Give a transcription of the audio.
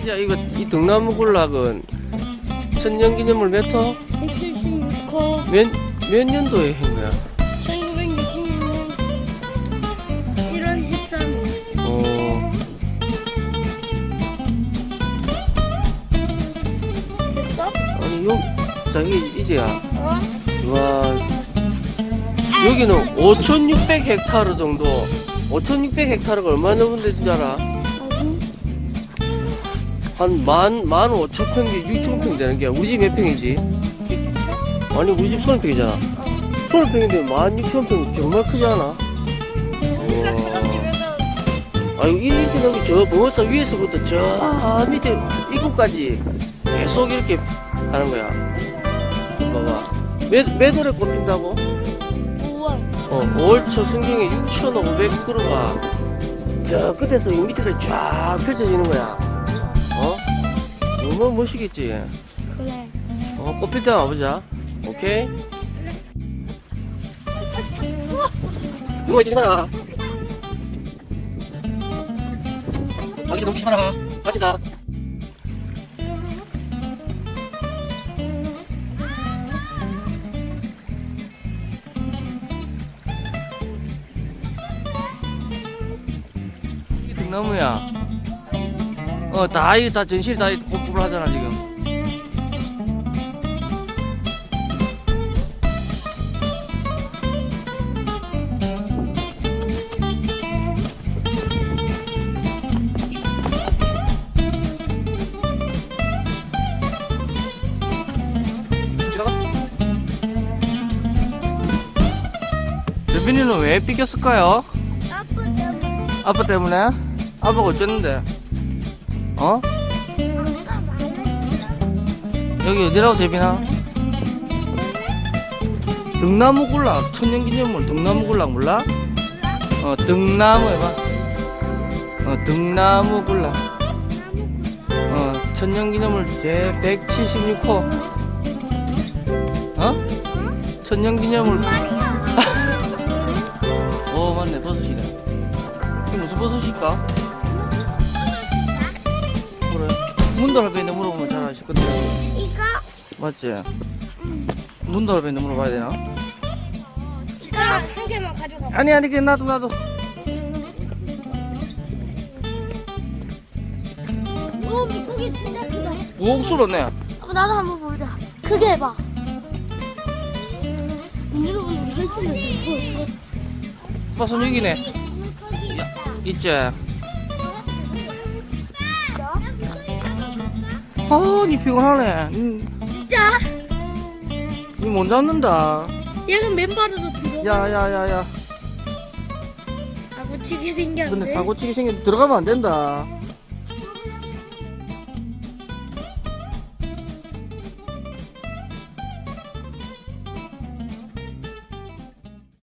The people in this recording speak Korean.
이자 이거 이 등나무 군락은 천년기념물 몇 호? 175호. 몇, 몇 년도에 한 거야? 요, 자, 이게 이제야. 어? 와, 여기는 5,600 헥타르 정도. 5,600 헥타르가 얼마 넘는데 줄 알아? 한 만, 만 5천 평, 6천 평 되는 게 우리 집 몇 평이지? 아니, 우리 집 서른 평이잖아. 서른 평인데 만 6천 평 정말 크지 않아? 우와. 아유, 이렇게 넘기 저 버섯 위에서부터 저 밑에 입구까지 계속 이렇게 하는 거야. 봐봐. 몇, 몇 월에 꽃핀다고? 5월 어, 5월 초 순경에 6,500그루가 저 끝에서 이 밑에까지 쫙 펼쳐지는 거야. 어? 너무 멋있겠지? 그래 어, 꽃필 때 와보자. 오케이? 이거 뛰지 마라. 아기 너무 뛰지 마라. 다친다. 등나무야. 어, 다, 이거 다 전실이 다 꽃불을 하잖아, 지금. 여빈이는 왜 삐겼을까요? 아빠 때문에 아빠 때문에? 아빠가 어쨌는데? 어? 여기 어디라고 재빈아? 등나무 굴락 천년기념물 등나무 굴락 몰라? 어 등나무 해봐 어 등나무 굴락 어 천년기념물 제 176호 어? 천년기념물 어 맞네 버섯이네 이게 무슨 버섯일까? 문도 할배한테 물어보면 잘 아실 건데 이거? 맞지? 문도 할배한테 물어봐야 되나? 이거 한 개만 가져가 아니 아니 그 나도 나도 오 물고기 진짜 크다. 옥수로네. 아빠 나도 한번 보자. 크게 해봐. 여러분 훨씬 더 봐선 여기네. 있지? 아 니 피곤하네. 음, 진짜? 니못 잡는다. 얘는 맨발으로 들어 야 야 야야. 사고치게 생겼는데 근데 사고치기 생겨 들어가면 안 된다